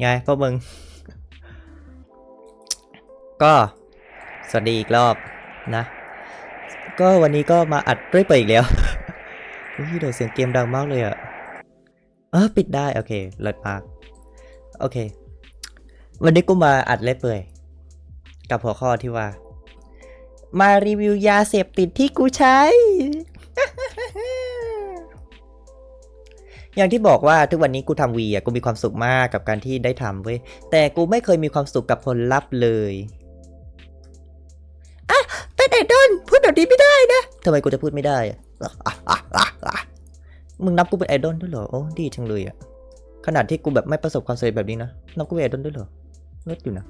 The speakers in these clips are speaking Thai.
ไงพวกมึง ก็สวัสดีอีกรอบนะ ก็วันนี้ก็มาอัดเรื่อยไปอีกแล้วอุ้ยเดี๋ยวเสียงเกมดังมากเลยอะเออปิดได้ โอเคเลิศมาก โอเค วันนี้กูมาอัดเล่อยเปื่อยกับหัวข้อที่ว่า มารีวิวยาเสพติดที่กูใช้ อย่างที่บอกว่าทุกวันนี้กูทำวีอะกูมีความสุขมากกับการที่ได้ทำเว้ยแต่กูไม่เคยมีความสุขกับผลลัพธ์เลยอะเป็นไอดอลพูดแบบนี้ไม่ได้นะทำไมกูจะพูดไม่ได้อะอะอะอะอะอะมึงนับกูเป็นไอดอลด้วยเหรอโอ้ดีจังเลยอะขนาดที่กูแบบไม่ประสบความสำเร็จแบบนี้นะนับกูเป็นไอดอลด้วยเหรอเลิศอยู่นะ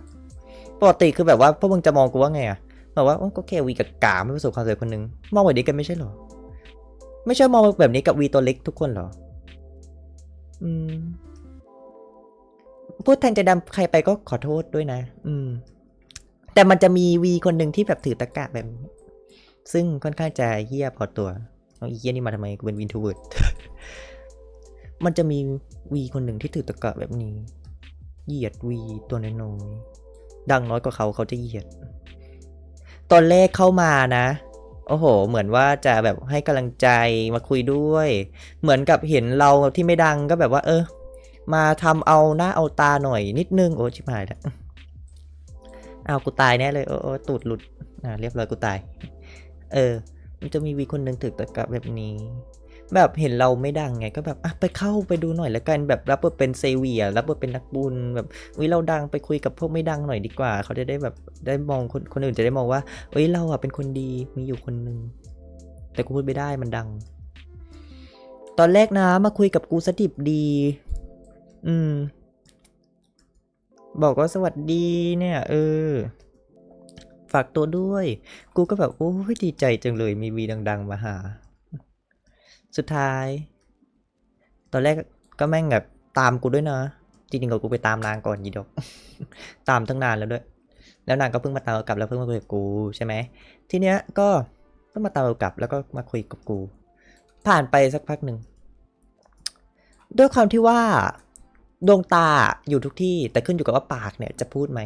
ปกติคือแบบว่าพวกมึงจะมองกูว่าไงอะแบบว่าโอ้ก็แค่วีกับกาไม่ประสบความสำเร็จคนนึงมองแบบนี้กันไม่ใช่เหรอ ไม่ใช่มองแบบนี้กับวีตัวเล็กทุกคนเหรอ อืม พูดแทนใจดำใครไปก็ขอโทษด้วยนะ อืม แต่มันจะมีวีคนหนึ่งที่แบบถือตะกะแบบนี้ซึ่งค่อนข้างจะเฮี้ยพอตัวเอาอีเฮี้ยนี่มาทำไมกูเป็นวินทูเวิร์ดมันจะมีวีคนหนึ่งที่ถือตะกะแบบนี้ เหยียดวีตัวน้อยๆดังน้อยกว่าเขาเขาจะเหยียด ตอนแรกเข้ามานะ โอ้โห เหมือนว่าจะแบบให้กำลังใจมาคุยด้วย เหมือนกับเห็นเราที่ไม่ดังก็แบบว่า เออ มาทำเอาหน้าเอาตาหน่อยนิดนึง โอ้ชิบหายแล้วเอากูตายแน่เลย โอ้โอตูดหลุด อ่า เรียบร้อยกูตาย เออ มันจะมีวีคนหนึ่งถึกตะกับแบบนี้ แบบเห็นเราไม่ดังไงก็แบบอะไปเข้าไปดูหน่อยแล้วกันแบบรับบทเป็นเซเวียรับบทเป็นนักบุญแบบวิเราดังไปคุยกับพวกไม่ดังหน่อยดีกว่า เขาจะได้แบบได้มองคนคนอื่นจะได้มองว่าเอ้ยเราอะเป็นคนดีมีอยู่คนหนึ่งแต่กูพูดไม่ได้มันดัง ตอนแรกนะมาคุยกับกูสดิบดี อืม บอกว่าสวัสดีเนี่ย เออฝากตัวด้วย กูก็แบบโอ้ยดีใจจังเลยมีวีดัง ๆ มาหา สุดท้าย ตอนแรกก็แม่งแบบตามกูด้วยนะจริงๆก็กูไปตามนางก่อนยีดอก ตามตั้งนานแล้วด้วย แล้วนางก็เพิ่งมาตามกลับแล้วเพิ่งมาคุยกับกูใช่ไหมทีเนี้ยก็ก็มาตามกลับแล้วก็มาคุยกับกู ผ่านไปสักพักหนึ่งด้วยความที่ว่าดวงตาอยู่ทุกที่ แต่ขึ้นอยู่กับว่าปากเนี่ยจะพูดไหม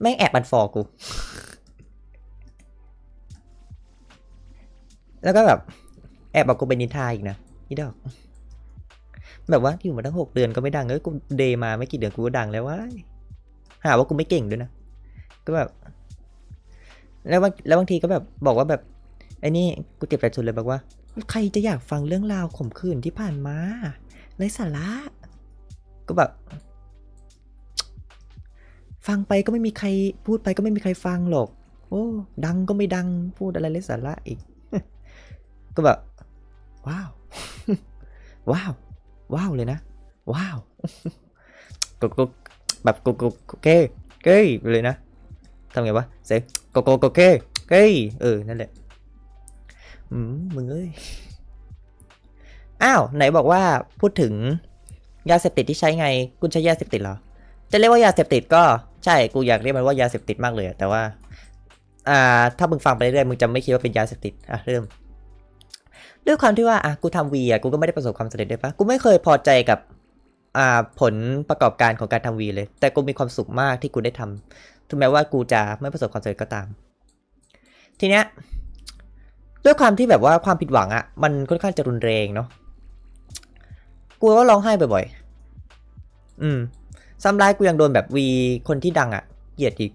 แม่งแอบบันฟอกู แล้วก็แบบ แอบบอกกูเป็นนินทาอีกนะนี่ดอก แบบว่าอยู่มาตั้งหกเดือนก็ไม่ดังเอ้ยกูเดมาไม่กี่เดือนกูก็ดังแล้วว้าหาว่ากูไม่เก่งด้วยนะก็แบบ แล้วบางแล้วบางทีก็แบบบอกว่าแบบไอ้นี่กูเจ็บใจสุดเลยบอกว่า ใครจะอยากฟังเรื่องราวข่มขืนที่ผ่านมาไรสาระก็แบบ ฟังไปก็ไม่มีใครพูดไปก็ไม่มีใครฟังหรอก โอ้ ดังก็ไม่ดังพูดอะไรไรสาระอีก ก็แบบ ว้าว ว้าว ว้าวเลยนะ ว้าวกกกแบบกกกเก้เก้เลยนะทำไงวะเสียงกกกเก้เก้เออ นั่นแหละอืมมึงเอ้ย อ้าว ไหนบอกว่าพูดถึงยาเสพติดที่ใช้ไงคุณใช้ยาเสพติดเหรอ จะเรียกว่ายาเสพติดก็ใช่ กูอยากเรียกมันว่ายาเสพติดมากเลย แต่ว่า อ่า ถ้ามึงฟังไปเรื่อยๆมึงจะไม่คิดว่าเป็นยาเสพติด อะ เริ่ม ด้วยความที่ว่าอะกูทำวีอะกูก็ไม่ได้ประสบความสำเร็จด้วยปะกูไม่เคยพอใจกับอ่าผลประกอบการของการทำวีเลย แต่กูมีความสุขมากที่กูได้ทำถึงแม้ว่ากูจะไม่ประสบความสำเร็จก็ตาม ทีเนี้ยด้วยความที่แบบว่าความผิดหวังอะ่ะมันค่อนข้างจะรุนแรงเนาะกูก็ร้องไห้บ่อยๆ อืมซ้ำร้ายกูยังโดนแบบวีคนที่ดังอะ่ะเหยียดอีก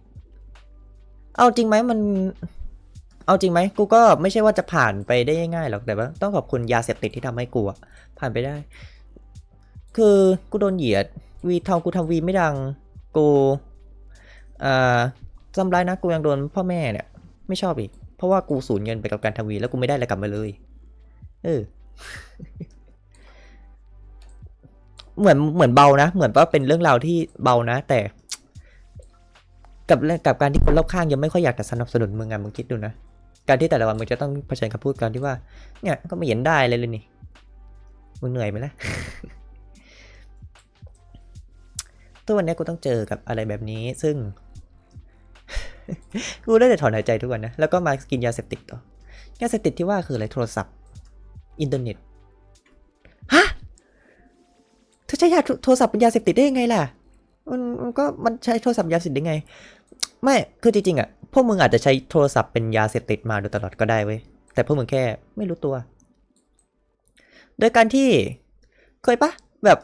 เอาจริงไหมมัน เอาจริงไหมกูก็ไม่ใช่ว่าจะผ่านไปได้ง่ายๆหรอกแต่ว่าต้องขอบคุณยาเสพติดที่ทำให้กูผ่านไปได้ คือกูโดนเหยียดวีทองกูทำวีไม่ดังกูอ่าซ้ำร้ายนะกูยังโดนพ่อแม่เนี่ย ไม่ชอบอีก เพราะว่ากูสูญเงินไปกับการทำวีแล้วกูไม่ได้อะไรกลับมาเลย เออ เหมือนเหมือนเบานะ เหมือนว่าเป็นเรื่องราวที่เบานะ แต่ กับเรื่องกับการที่คนรอบข้างยังไม่ค่อยอยากจะสนับสนุนมึงอะมึงคิดดูนะ การที่แต่ละวันมึงจะต้องเผชิญกับพูดกันที่ว่า เนี่ยก็ไม่เห็นได้เลยเลยนี่มึงเหนื่อยไหมล่ะตัววันนี้กูต้องเจอกับอะไรแบบนี้ซึ่ง กูได้แต่ถอนหายใจทุกวันนะ แล้วก็มากินยาเสพติดต่อยาเสพติดที่ว่าคืออะไรโทรศัพท์ อินเทอร์เน็ตฮะเธอใช้ช้ยาโทรศัพท์เป็นยาเสพติดได้ยังไงล่ะ มันมันก็มันใช้โทรศัพท์ยาเสพติดได้ไง ไม่คือจริงๆอะ พวกมึงอาจจะใช้โทรศัพท์เป็นยาเสพติดมาโดยตลอดก็ได้เว้ย แต่พวกมึงแค่ไม่รู้ตัว โดยการที่เคยปะแบบ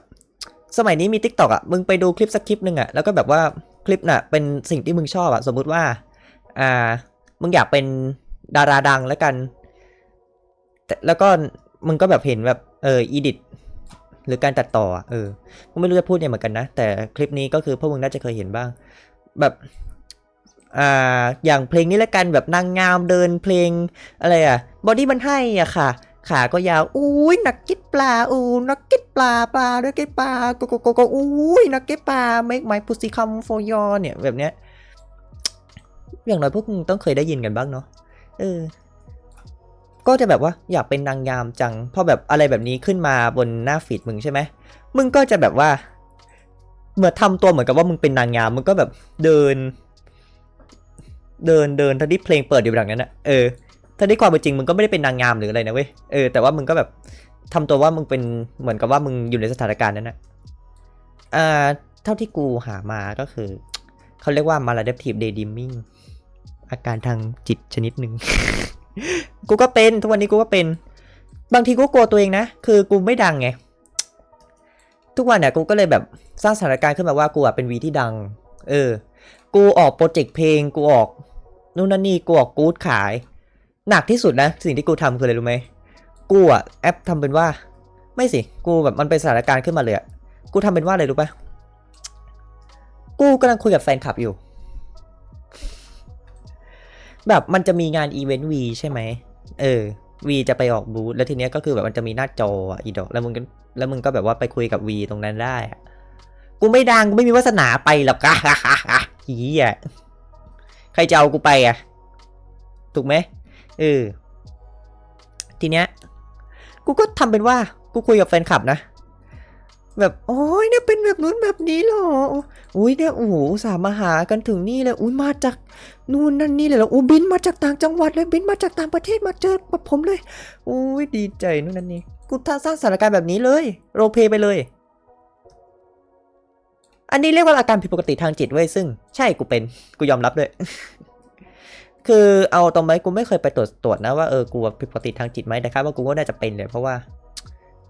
สมัยนี้มี t ิ k t o k อะ มึงไปดูคลิปสักคลิปหนึ่งอะ แล้วก็แบบว่าคลิปน่ะเป็นสิ่งที่มึงชอบอะ สมมุติว่า อ่า มึงอยากเป็นดาราดังแล้วกันแแล้วก็มึงก็แบบเห็นแบบเอออีดิทหรือการตัดต่อเออกูไม่รู้จะพูดยังไงเหมือนกันนะ แต่คลิปนี้ก็คือพวกมึงน่าจะเคยเห็นบ้าง แบบ อ่าอย่างเพลงนี้ละกันแบบนางงามเดินเพลงอะไรอะบอดี้มันให้อะค่ะ ขาก็ยาวอุ้ยนักกิดปลาอู้นักกิดปลาปลานักกิดปลาโกโกโกโกอุ้ยนักกิดปลา make my pussy come for you เนี่ยแบบเนี้ยอย่างน้อยพวกมึงต้องเคยได้ยินกันบ้างเนาะเออก็จะแบบว่าอยากเป็นนางงามจังพอแบบอะไรแบบนี้ขึ้นมาบนหน้าฟีดมึงใช่ไหมมึงก็จะแบบว่า เหมือนทำตัวเหมือนกับว่ามึงเป็นนางงามมึงก็แบบเดิน เดินเดินทั้งที่เพลงเปิดอยู่แบบนั้นนะเออถ้าที่ความเป็นจริงมึงก็ไม่ได้เป็นนางงามหรืออะไรนะเว้ยเออแต่ว่ามึงก็แบบทำตัวว่ามึงเป็นเหมือนกับว่ามึงอยู่ในสถานการณ์นั้นนะอ่าเท่าที่กูหามาก็คือ เขาเรียกว่า maladaptive daydreaming อาการทางจิตชนิดหนึ่ง กูก็เป็น ทุกวันนี้กูก็เป็น บางทีกูก็กลัวตัวเองนะ คือกูไม่ดังไง ทุกวันเนี่ยกูก็เลยแบบสร้างสถานการณ์ขึ้นมาว่ากูอะเป็นวีที่ดัง เออ กูออกโปรเจกต์เพลง กูออก นู่นนั่นนี่กูออกกู๊ดขาย หนักที่สุดนะ สิ่งที่กูทำคืออะไรรู้ไหมกูอะแอปทำเป็นว่า ไม่สิ กูแบบมันเป็นสถานการณ์ขึ้นมาเลยอะกูทำเป็นว่าอะไรรู้ปะกูกำลังคุยกับแฟนคลับอยู่ แบบมันจะมีงานอีเวนต์วีใช่ไหมเออวีจะไปออกบูธแล้วทีเนี้ยก็คือแบบมันจะมีหน้าจออะอีดอกแล้วมึงก็แล้วมึงก็แบบว่าไปคุยกับวีตรงนั้นได้กูไม่ดังกูไม่มีวาสนาไปหรอกอะฮีอะ รจะเอากูไปอะ ถูกไหมเออทีเนี้ย กูก็ทำเป็นว่า กูคุยกับแฟนคลับนะ แบบโอ้ยเนี่ยเป็นแบบนู้นแบบนี้หรออุ้ยเนี่ยโอ้โหสามาหากันถึงนี่เลยอุ้ยมาจากนู่นนั่นนี่เลยเหรออู้บินมาจากต่างจังหวัดเลยบินมาจากต่างประเทศมาเจอกับผมเลยโอ้ยดีใจนู่นนั่นนี่กูท่าสร้างสถานการณ์แบบนี้เลย โรเพย์ไปเลย อันนี้เรียกว่าอาการผิดปกติทางจิตเว้ยซึ่งใช่กูเป็นกูยอมรับด้วยคือเอาตรงไหมกูไม่เคยไปตรวจตรวจนะว่าเออกูผิดปกติทางจิตไหมแต่คาดว่ากูก็น่าจะเป็นเลยเพราะว่า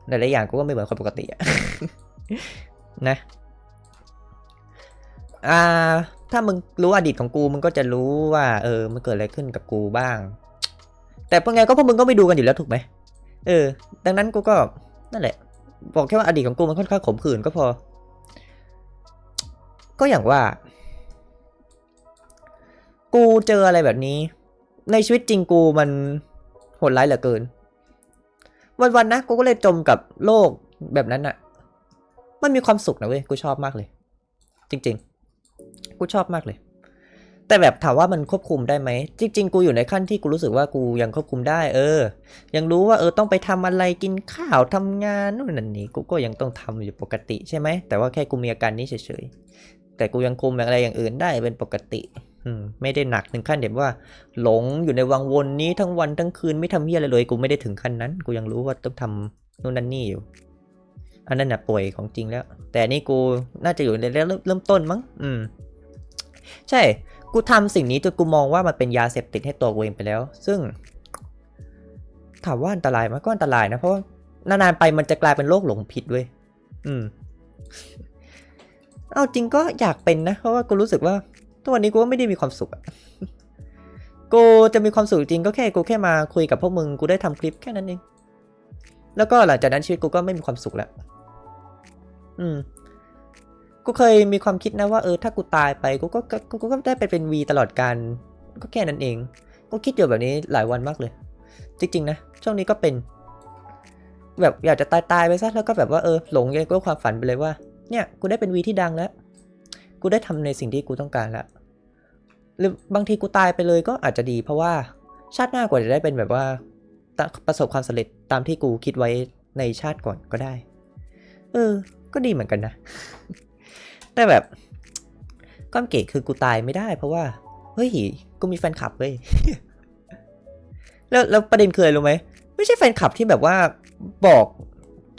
หลายๆอย่างกูก็ไม่เหมือนคนปกติอะนะ อ่า ถ้ามึงรู้อดีตของกูมึงก็จะรู้ว่า เออ มันเกิดอะไรขึ้นกับกูบ้าง แต่เป็นไงก็พวกมึงก็ไม่ดูกันอยู่แล้วถูกไหมเออ ดังนั้นกูก็นั่นแหละ บอกแค่ว่าอดีตของกูมันค่อนข้างขมขื่นก็พอ ก็อย่างว่า กูเจออะไรแบบนี้ ในชีวิตจริงกูมันโหดร้ายเหลือเกิน วันๆนะกูก็เลยจมกับโลกแบบนั้นอะมันมีความสุขนะเว้ยกูชอบมากเลย จริง ๆ กูชอบมากเลย แต่แบบถามว่ามันควบคุมได้ไหมจริง ๆ กูอยู่ในขั้นที่กูรู้สึกว่ากูยังควบคุมได้ เออ ยังรู้ว่าเออต้องไปทำอะไรกินข้าวทำงานนู่นนั่นนี่กูก็ยังต้องทำอยู่ปกติใช่ไหมแต่ว่าแค่กูมีอาการนี้เฉย แต่กูยังคุมอะไรอย่างอื่นได้เป็นปกติอืมไม่ได้หนักถึงขั้นเด็บว่า หลงอยู่ในวังวนนี้ทั้งวันทั้งคืนไม่ทำเหี้ยอะไรเลยกูไม่ได้ถึงขั้นนั้น กูยังรู้ว่าต้องทำนู่นนั่นนี่อยู่ อันนั้นน่ะป่วยของจริงแล้ว แต่นี่กูน่าจะอยู่ในเริ่มเริ่มต้นมั้ง อืม ใช่ กูทำสิ่งนี้จนกูมองว่ามันเป็นยาเสพติดให้ตัวกูเองไปแล้ว ซึ่ง ถามว่าอันตรายไหมก็อันตรายนะเพราะนานๆไปมันจะกลายเป็นโรคหลงผิดเว้ยอืม เอาจริงก็อยากเป็นนะ เพราะว่ากูรู้สึกว่าทุกวันนี้กูไม่ได้มีความสุขกูจะมีความสุขจริงก็แค่กูแค่มาคุยกับพวกมึงกูได้ทำคลิปแค่นั้นเอง แล้วก็หลังจากนั้นชีวิตกูก็ไม่มีความสุขแล้ว อืม กูเคยมีความคิดนะว่าเออถ้ากูตายไปกูก็กูกูก็ได้ไปเป็นวีตลอดการก็แค่นั้นเอง กูคิดอยู่แบบนี้หลายวันมากเลย จริงๆนะช่วงนี้ก็เป็น แบบอยากจะตายตายไปซะแล้วก็แบบว่าเออหลงยังก็ความฝันไปเลยว่า เนี่ยกูได้เป็นวีที่ดังแล้ว กูได้ทำในสิ่งที่กูต้องการแล้ว หรือบางทีกูตายไปเลยก็อาจจะดี เพราะว่าชาติหน้ากว่าจะได้เป็นแบบว่าประสบความสำเร็จตามที่กูคิดไว้ในชาติก่อนก็ได้ เออ ก็ดีเหมือนกันนะ แต่แบบก้อนเก๋คือกูตายไม่ได้ เพราะว่า เฮ้ย กูมีแฟนคลับเว้ย แล้วแล้วประเด็นคืออะไรรู้ไหม ไม่ใช่แฟนคลับที่แบบว่าบอก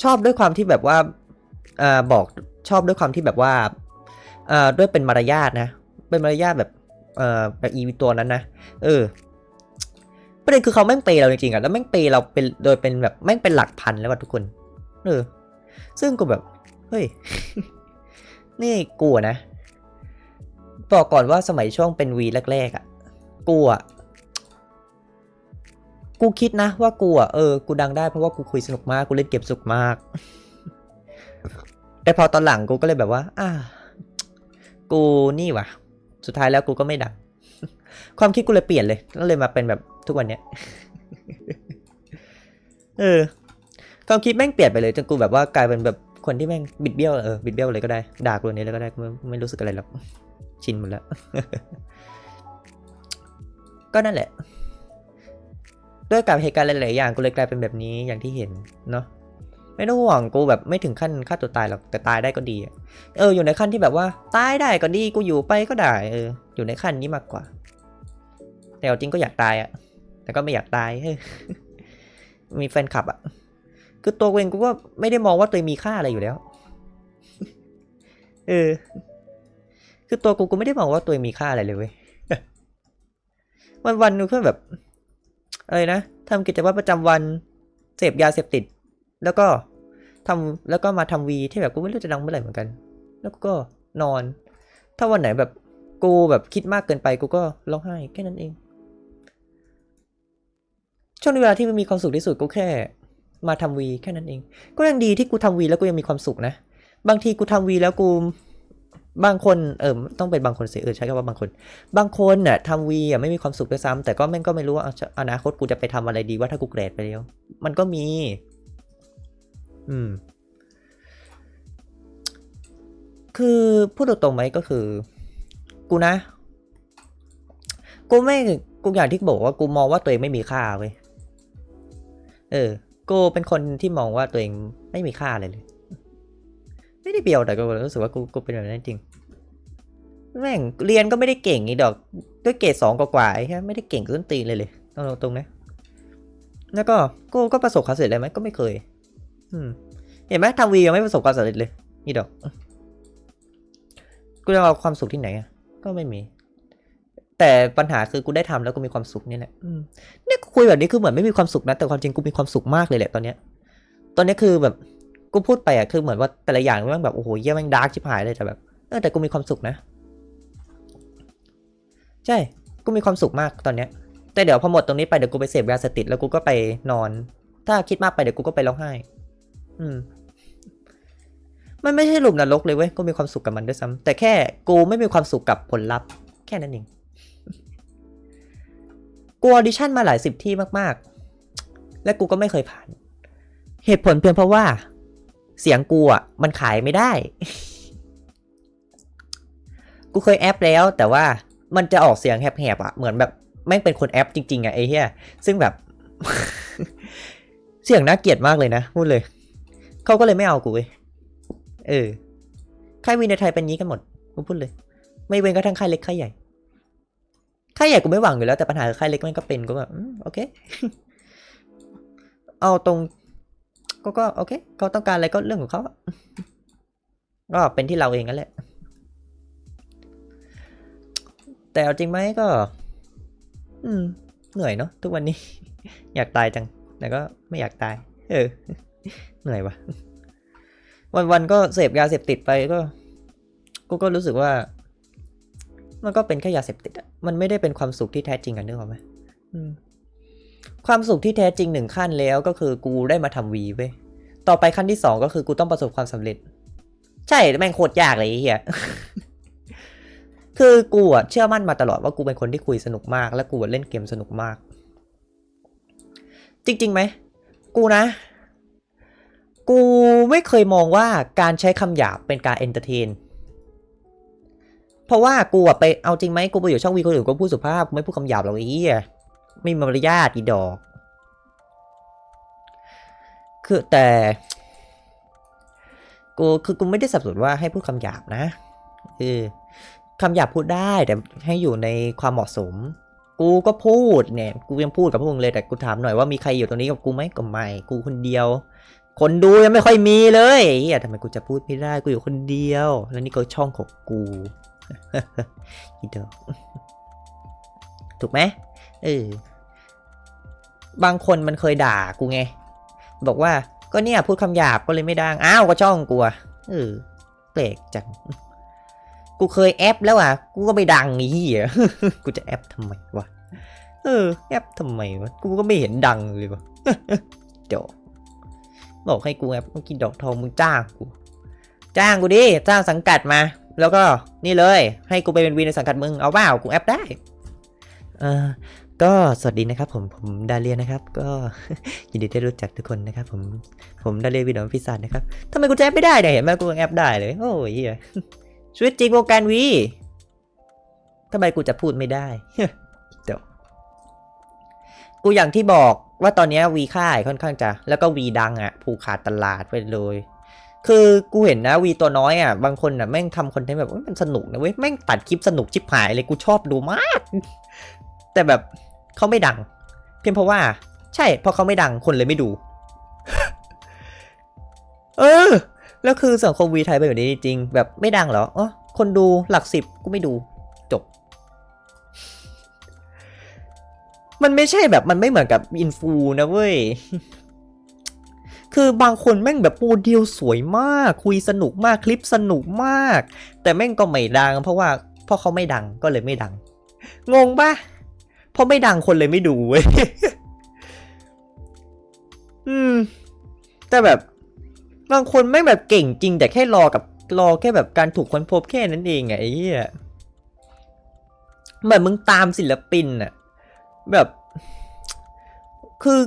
ชอบด้วยความที่แบบว่าอ่อบอกชอบด้วยความที่แบบว่าเอ่อด้วยเป็นมารยาทนะ เป็นมารยาทแบบเอ่อแบบอีตัวนั้นนะเออประเด็นคือเขาแม่งเปย์เราจริงๆอะแล้วแม่งเปย์เราเป็นโดยเป็นแบบแม่งเป็นหลักพันแล้วว่ะทุกคน เออ ซึ่งกูแบบ เฮ้ย นี่กูอะนะ บอกก่อนว่าสมัยช่วงเป็นวีแรกๆอะกูอะกูคิดนะว่ากูอะเออ กูดังได้เพราะว่ากูคุยสนุกมาก กูเล่นเกมสนุกมาก แต่พอตอนหลังกูก็เลยแบบว่า อ่า กูนี่วะสุดท้ายแล้วกูก็ไม่ดัง ความคิดกูเลยเปลี่ยนเลยก็เลยมาเป็นแบบทุกวันเนี้ย เออ ความคิดแม่งเปลี่ยนไปเลยจนกูแบบว่ากลายเป็นแบบคนที่แม่งบิดเบี้ยวเออบิดเบี้ยวเลยก็ได้ ด่ากูนี้เลยก็ได้ไม่ไม่รู้สึกอะไรหรอกชินหมดแล้ว ก็นั่นแหละ ด้วยกับเหตุการณ์หลายๆอย่างกูเลยกลายเป็นแบบนี้อย่างที่เห็นเนาะ ไม่ต้องห่วงกูแบบไม่ถึงขั้นฆ่าตัวตายหรอกแต่ตายได้ก็ดีเอออยู่ในขั้นที่แบบว่าตายได้ก็ดีกูอยู่ไปก็ได้เอออยู่ในขั้นนี้มากกว่า แต่เอาจริงก็อยากตายอะแต่ก็ไม่อยากตายเฮ้ยมีแฟนคลับอะคือตัวเองกูก็ไม่ได้มองว่าตัวเองมีค่าอะไรอยู่แล้ว เออ คือตัวกูกูไม่ได้มองว่าตัวเองมีค่าอะไรเลยเว้ย วันวันๆนึงก็แบบ อะไรนะทำกิจวัตรประจำวัน เสพยาเสพติด แล้วก็ ทำแล้วก็มาทำวีที่แบบกูไม่รู้จะดังเมื่อไหร่เหมือนกัน แล้วกูก็นอน ถ้าวันไหนแบบกูแบบคิดมากเกินไปกูก็ร้องไห้แค่นั้นเอง ช่วงเวลาที่มันมีความสุขที่สุดกูแค่ มาทำวีแค่นั้นเอง ก็ยังดีที่กูทำวีแล้วกูยังมีความสุขนะ บางทีกูทำวีแล้วกูบางคนเออต้องเป็นบางคนเสิเออใช้คำว่าบางคน บางคนน่ะทำวีอะไม่มีความสุขด้วยซ้ำแต่ก็แม่งก็ไม่รู้ว่าอนาคตกูจะไปทำอะไรดีว่าถ้ากูเกรดไปแล้ว มันก็มี อืม คือพูดตรงๆไหมก็คือ กูนะ กูไม่กูอย่างที่บอกว่ากูมองว่าตัวเองไม่มีค่าเว้ยเออ กูเป็นคนที่มองว่าตัวเองไม่มีค่าอะไรเลย ไม่ได้เบียวแต่กูรู้สึกว่ากูกูเป็นแบบนั้นจริงแม่งเรียนก็ไม่ได้เก่งอีดอก ด้วยเกรดสองกว่าๆไอ้แค่ไม่ได้เก่งขึ้นตีเลยเลยตรงตรงๆนะ แล้วก็กูก็ประสบความสำเร็จอะไรไหมก็ไม่เคย เห็นไหมทำวียังไม่ประสบความสำเร็จเลย นี่ดอก กูจะเอาความสุขที่ไหนอะ ก็ไม่มี แต่ปัญหาคือกูได้ทำแล้วกูมีความสุขนี่แหละเนี่ยคุยแบบนี้คือเหมือนไม่มีความสุขนะ แต่ความจริงกูมีความสุขมากเลยแหละตอนเนี้ย ตอนนี้คือแบบกูพูดไปอะคือเหมือนว่าแต่ละอย่างแม่งแบบโอ้โหเยี่ยแม่งดาร์กชิบหายเลยแต่แบบเออแต่กูมีความสุขนะ ใช่ กูมีความสุขมากตอนเนี้ย แต่เดี๋ยวพอหมดตรงนี้ไปเดี๋ยวกูไปเสพยาเสพติดแล้วกูก็ไปนอน ถ้าคิดมากไปเดี๋ยวกูก็ไปร้องไห้ อืม มันไม่ใช่หลุมนรกเลยเว้ยกูมีความสุขกับมันด้วยซ้ำแต่แค่กูไม่มีความสุขกับผลลัพธ์ แค่นั้นเอง กูออดิชั่นมาหลายสิบที่มากๆ และกูก็ไม่เคยผ่าน เหตุผลเพียงเพราะว่า เสียงกูอะ มันขายไม่ได้ กูเคยแอปแล้ว แต่ว่ามันจะออกเสียงแหบๆอะ เหมือนแบบแม่งเป็นคนแอปจริงๆอะไอ้เหี้ย ซึ่งแบบ เสียงน่าเกลียดมากเลยนะ พูดเลย เขาก็เลยไม่เอากูเว้ยเออค่ายวีในไทยเป็นงี้กันหมดกูพูดเลย ไม่เว้นกระทั่งค่ายเล็กค่ายใหญ่ค่ายใหญ่กูไม่หวังอยู่แล้วแต่ปัญหาคือค่ายเล็กมันก็เป็นกูแบบโอเค เอาตรง ก็ก็โอเคเขาต้องการอะไรก็เรื่องของเขาก็เป็นที่เราเองนั่นแหละ แต่เอาจริงไหมก็ อืม เหนื่อยเนาะทุกวันนี้ อยากตายจัง แต่ก็ไม่อยากตาย เออ เหนื่อยวะ วันๆก็เสพยาเสพติดไปก็ กูก็รู้สึกว่า มันก็เป็นแค่ยาเสพติดอะมันไม่ได้เป็นความสุขที่แท้จริงกันนึกออกไหมความสุขที่แท้จริงหนึ่งขั้นแล้วก็คือกูได้มาทำวีเว้ย ต่อไปขั้นที่สองก็คือกูต้องประสบความสำเร็จ ใช่แม่งโคตรยากเลยเฮียคือกูอะเชื่อมั่นมาตลอดว่ากูเป็นคนที่คุยสนุกมาก และกูเล่นเกมสนุกมาก จริงๆไหม กูนะ กูไม่เคยมองว่าการใช้คำหยาบเป็นการเอนเตอร์เทน เพราะว่ากูอะไปเอาจริงไหมกูไปอยู่ช่องวีคนอื่นก็พูดสุภาพกูไม่พูดคำหยาบหรอกไอ้เหี้ยไม่มีมารยาทอีดอก คือแต่ กูคือกูไม่ได้สับสนว่าให้พูดคำหยาบนะเออคำหยาบพูดได้แต่ให้อยู่ในความเหมาะสม กูก็พูดเนี่ย กูยังพูดกับพวกมึงเลยแต่กูถามหน่อยว่ามีใครอยู่ตรงนี้กับกูไหมก็ไม่กูคนเดียว คนดูยังไม่ค่อยมีเลยเฮียทำไมกูจะพูดไม่ได้กูอยู่คนเดียว แล้วนี่ก็ช่องของกูอีเดอถูกไหมเออบางคนมันเคยด่ากูไง บอกว่าก็เนี่ยพูดคำหยาบก็เลยไม่ดังอ้าวก็ช่องกูอะเออแปลกจังกูเคยแอปแล้วอะ กูก็ไม่ดังไอ้เหี้ยกูจะแอปทำไมวะ เออ แอปทำไมวะ กูก็ไม่เห็นดังเลยวะเดี๋ยว บอกให้กูแอปมื่อกี้ดอกทองมึงจ้างกู จ้างกูดิจ้างสังกัดมา แล้วก็นี่เลย ให้กูไปเป็นวีในสังกัดมึงเอาเปล่ากูแอปได้เออก็สวัสดีนะครับผมผมดาเลียนะครับ ก็ยินดีได้รู้จักทุกคนนะครับ ผมผมดาเลียวีดอมพิซซ่านะครับทำไมกูแอปไม่ได้เนี่ยเห็นไหมกูแอปได้เลยโอ้ยเหี้ยชีวิตจริงวงการวีทำไมกูจะพูดไม่ได้เดี๋ยวกูอย่างที่บอก ว่าตอนนี้วีค่ายค่อนข้างจะ แล้วก็วีดังอะ ผูกขาดตลาดไปเลย คือกูเห็นนะวีตัวน้อยอะ บางคนอะแม่งทำคอนเทนต์แบบมันสนุกนะเว้ย แม่งตัดคลิปสนุกชิบหายเลยกูชอบดูมาก แต่แบบเขาไม่ดัง เพียงเพราะว่า ใช่เพราะเขาไม่ดังคนเลยไม่ดู เออ แล้วคือสังคมวีไทยเป็นแบบนี้จริงแบบไม่ดังเหรออ๋อคนดูหลักสิบกูไม่ดูจบ มันไม่ใช่แบบมันไม่เหมือนกับอินฟูนะเว้ย คือบางคนแม่งแบบโมเดลสวยมาก คุยสนุกมากคลิปสนุกมาก แต่แม่งก็ไม่ดัง เพราะว่าเพราะเขาไม่ดังก็เลยไม่ดัง งงปะเพราะไม่ดังคนเลยไม่ดูเว้ย อืม แต่แบบบางคนไม่งแบบเก่งจริง แต่แค่รอกับรอแค่แบบการถูกค้นพบแค่นั้นเองไงไอ้เหี้ยเหมือนมึงตามศิลปินอะ แบบ คือ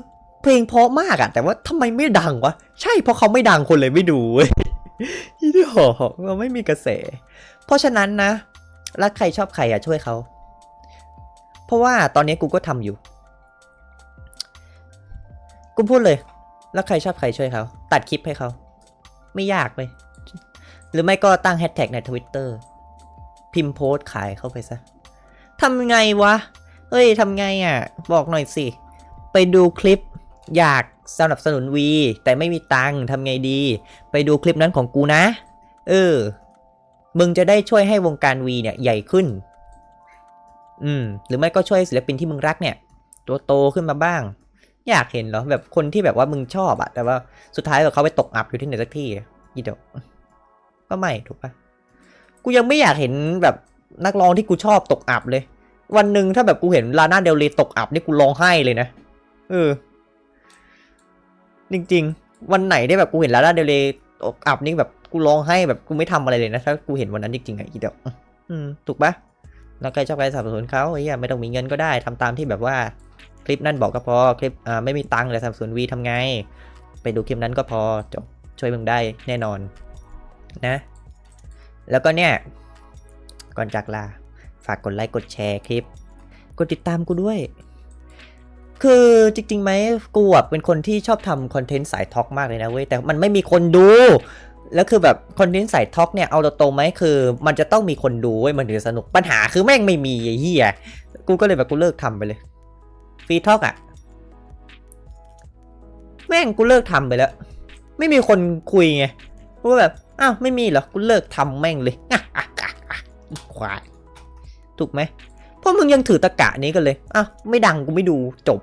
เพลงเพราะมากอะแต่ว่าทำไมไม่ดังวะ ใช่เพราะเขาไม่ดังคนเลยไม่ดูเว้ยอีเดียวเราไม่มีกระแส เพราะฉะนั้นนะ รักใครชอบใครอะช่วยเขา เพราะว่าตอนนี้กูก็ทำอยู่ กูพูดเลยแล้วใครชอบใครช่วยเขา ตัดคลิปให้เขา ไม่ยากเลย หรือไม่ก็ตั้งแฮชแท็กในทวิตเตอร์พิมพ์โพสต์ขายเข้าไปซะทำไงวะ เฮ้ยทำไงอะ บอกหน่อยสิ ไปดูคลิปอยากสนับสนุนวีแต่ไม่มีตังค์ทำไงดี ไปดูคลิปนั้นของกูนะ เออ มึงจะได้ช่วยให้วงการวีเนี่ยใหญ่ขึ้น อืม หรือไม่ก็ช่วยศิลปินที่มึงรักเนี่ย ตัวโตขึ้นมาบ้าง อยากเห็นเหรอ แบบคนที่แบบว่ามึงชอบอะแต่ว่าสุดท้ายแบบเขาไปตกอับอยู่ที่ไหนสักที่อะอีเดยวก็ไม่ถูกปะกูยังไม่อยากเห็นแบบนักร้องที่กูชอบตกอับเลย วันหนึ่งถ้าแบบกูเห็นลาน่าเดลเรตกอับนี่กูร้องไห้เลยนะ เออ จริง ๆ วันไหนได้แบบกูเห็นลาน่าเดลเรตกอับนี่แบบกูร้องไห้แบบกูไม่ทำอะไรเลยนะถ้ากูเห็นวันนั้นจริงๆอะอีเดยวถูกปะแล้วใครชอบใครสนับสนุนเขาไอ้เหี้ยไม่ต้องมีเงินก็ได้ทำตามที่แบบว่า คลิปนั่นบอกก็พอคลิปอ่าไม่มีตังค์เลยสนับสนุนวีทำไง ไปดูคลิปนั้นก็พอจบช่วยมึงได้แน่นอน นะ แล้วก็เนี่ย ก่อนจากลา ฝากกดไลค์กดแชร์คลิป กดติดตามกูด้วย คือจริงๆไหมกูอะเป็นคนที่ชอบทำคอนเทนต์สายท็อกมากเลยนะเว้ยแต่มันไม่มีคนดูแล้วคือแบบคอนเทนต์สายท็อกเนี่ยเอาตรงๆไหมคือ มันจะต้องมีคนดูเว้ยมันถึงสนุกปัญหาคือแม่งไม่มีไอ้เหี้ยกูก็เลยแบบกูเลิกทำไปเลยฟรีท็อกอะแม่งกูเลิกทำไปแล้ว ไม่มีคนคุยไงกูแบบอ้าวไม่มีเหรอกูเลิกทำแม่งเลยอีควาย ถูกไหมเพราะมึงยังถือตะกะนี้กันเลยอ้าวไม่ดังกูไม่ดูจบ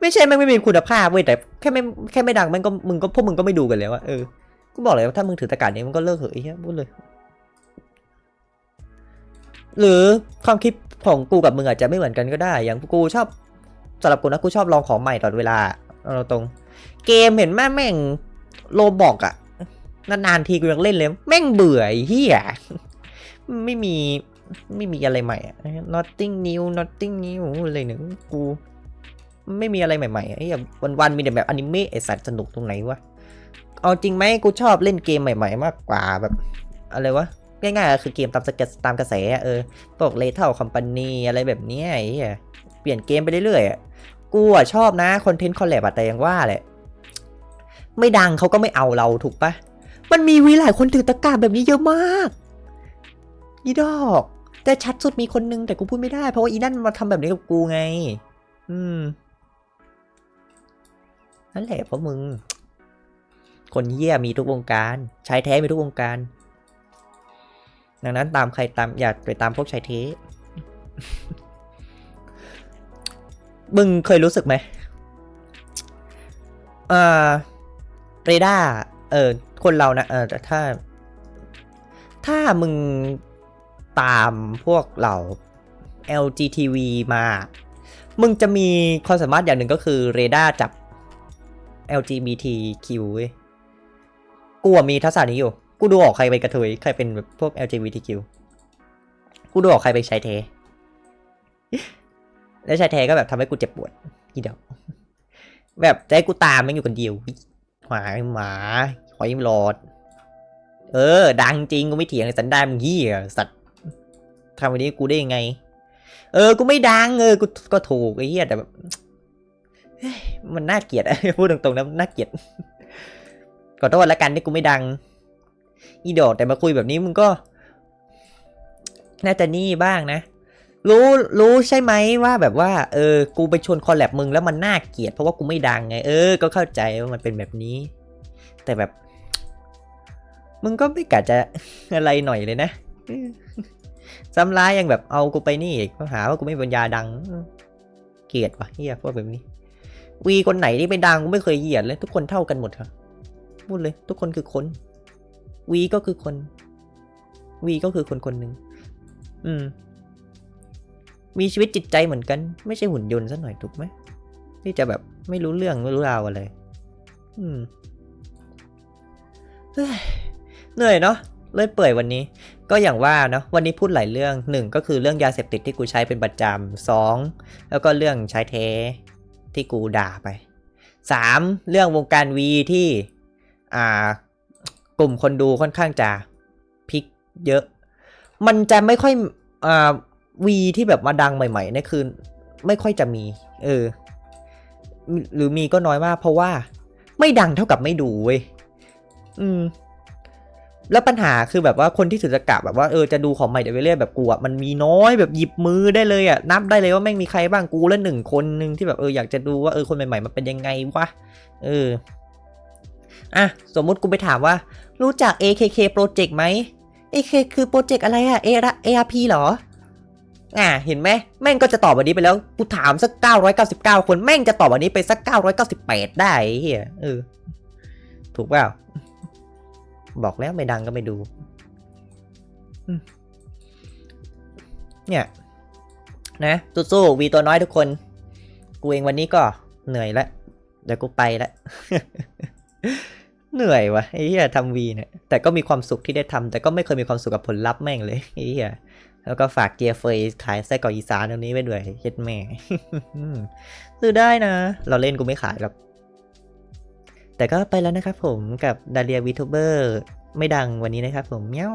ไม่ใช่แม่งไม่มีคุณภาพเว้ยแต่แค่ไม่แค่ไม่ดังแม่งก็มึงก็พวกมึงก็ไม่ดูกันแล้วอะเออกูบอกเลยว่าถ้ามึงถือตะกะนี้มึงก็เลิกเหอะไอ้เหี้ยพูดเลย หรือความคิดของกูกับมึงอาจจะไม่เหมือนกันก็ได้ อย่างกูชอบสำหรับกูนะกูชอบลองของใหม่ตลอดเวลาเอาตรง เกมเห็นแม่แม่งโลบอกอะนานๆทีกูยังเล่นเลย แม่งเบื่อไอ้เหี้ย ไม่มีไม่มีอะไรใหม่อะ nothing new nothing new อะไรหนึ่งกู ไม่มีอะไรใหม่ๆไอ้เหี้ยวันๆมีแต่แบบอนิเมะไอสัตว์สนุกตรงไหนวะ เอาจริงไหมกูชอบเล่นเกมใหม่ๆ มากกว่าแบบ อะไรวะ ง่ายๆ คือเกมตามสเก็ตตามกระแสเออพวกเลเท่าคอมพานีอะไรแบบนี้ไอ้เปลี่ยนเกมไปเรื่อยๆอะกูอะชอบนะคอนเทนต์คอลแลบแต่ยังว่าแหละ ไม่ดังเขาก็ไม่เอาเราถูกปะมันมีวีหลายคนถือตะกร้าแบบนี้เยอะมาก อีดอก แต่ชัดสุดมีคนนึงแต่กูพูดไม่ได้ เพราะว่าอีนั่นมาทำแบบนี้กับกูไง อืม นั่นแหละเพราะมึง คนเหี้ยมีทุกวงการชายแท้มีทุกวงการ ดังนั้นตามใครตามอย่าไปตามพวกชายเท้มึงเคยรู้สึกไหมเอ่าเรดาร์เออคนเรานะเออแต่ถ้า ถ้ามึง ตามพวกเหล่า LGTV มา มึงจะมีความสามารถอย่างหนึ่งก็คือเรดาร์จับ LGBTQ เว้ยกูมีทักษะนี้อยู่ กูดูออกใครเป็นกระเทยใครเป็นพวก LGBTQ กูดูออกใครเป็นชายเท แล้วชายแท้ก็แบบทำให้กูเจ็บปวดทีเดียว แบบให้กูตามมันอยู่คนเดียวหมาหมาหอยหลอด เออ ดังจริงกูไม่เถียงสันดานมึงเหี้ยสัตว์ ทำวันนี้กูได้ยังไง เออ กูไม่ดังเออ กูก็ถูกไอ้เหี้ยแต่แบบมันน่าเกลียดอะพูดตรงๆนะน่าเกลียดขอโทษล้วกันที่กูไม่ดัง อีดอกแต่มาคุยแบบนี้มึงก็ น่าจะนี่บ้างนะ รู้รู้ใช่ไหมว่าแบบว่า เออ กูไปชวนคอลแลบมึงแล้วมันน่าเกลียดเพราะว่ากูไม่ดังไง เออ ก็เข้าใจว่ามันเป็นแบบนี้ แต่แบบ มึงก็ไม่กะจะอะไรหน่อยเลยนะ ซ้ำร้ายยังแบบเอากูไปนี่อีกหาว่ากูไม่มีปัญญาดัง เกลียดว่ะเฮียพวกแบบนี้ วีคนไหนที่ไปดังกูไม่เคยเหยียดเลย ทุกคนเท่ากันหมดค่ะพูดเลย ทุกคนคือคน วีก็คือคน วีก็คือคนคนหนึ่งอืม มีชีวิตจิตใจเหมือนกัน ไม่ใช่หุ่นยนต์ซะหน่อยถูกไหมที่จะแบบไม่รู้เรื่องไม่รู้ราวอะไร อืมเหนื่อยเนาะเลยเปื่อยวันนี้ ก็อย่างว่าเนาะวันนี้พูดหลายเรื่องหนึ่งก็คือเรื่องยาเสพติดที่กูใช้เป็นประจำสองแล้วก็เรื่องชายเทที่กูด่าไปสามเรื่องวงการวีที่อ่ากลุ่มคนดูค่อนข้างจะพลิกเยอะ มันจะไม่ค่อยอ่าวีที่แบบมาดังใหม่ๆเนี่คือไม่ค่อยจะมี เออ หรือมีก็น้อยมากเพราะว่า ไม่ดังเท่ากับไม่ดูเว้ยอืม แล้วปัญหาคือแบบว่าคนที่ถือตะกะแบบว่าเออจะดูของใหม่เดี๋ยวไปเรื่อยแบบกูอะมันมีน้อยแบบหยิบมือได้เลยอะนับได้เลยว่าแม่งมีใครบ้างกูและหนึ่งคนหนึ่งที่แบบเอออยากจะดูว่าเออคนใหม่ๆมันเป็นยังไงวะเอออะสมมุติกูไปถามว่า รู้จัก AKK Project ไหม AK คือโปรเจกต์อะไรอะ A ARP เหรออ่าเห็นไหมแม่งก็จะตอบวันนี้ไปแล้วกูถามสัก 999 คนแม่งจะตอบวันนี้ไปสัก 998 ได้ไอ้เฮียเออถูกเปล่า บอกแล้วไม่ดังก็ไม่ดู เนี่ย นะสู้ๆวีตัวน้อยทุกคน กูเองวันนี้ก็เหนื่อยแล้วเดี๋ยวกูไปแล้วเหนื่อยวะไอ้เหี้ยทำวีเนี่ยแต่ก็มีความสุขที่ได้ทำแต่ก็ไม่เคยมีความสุขกับผลลัพธ์แม่งเลยไอ้เหี้ยแล้วก็ฝากเกียร์เฟยขายไส้กรอกอีสานตรงนี้ไปด้วยเฮ็ดแม่ซื้อได้นะ เราเล่นกูไม่ขายหรอก แต่ก็ไปแล้วนะครับผมกับดาเลียวีทูเบอร์ไม่ดังวันนี้นะครับผมเมี้ยว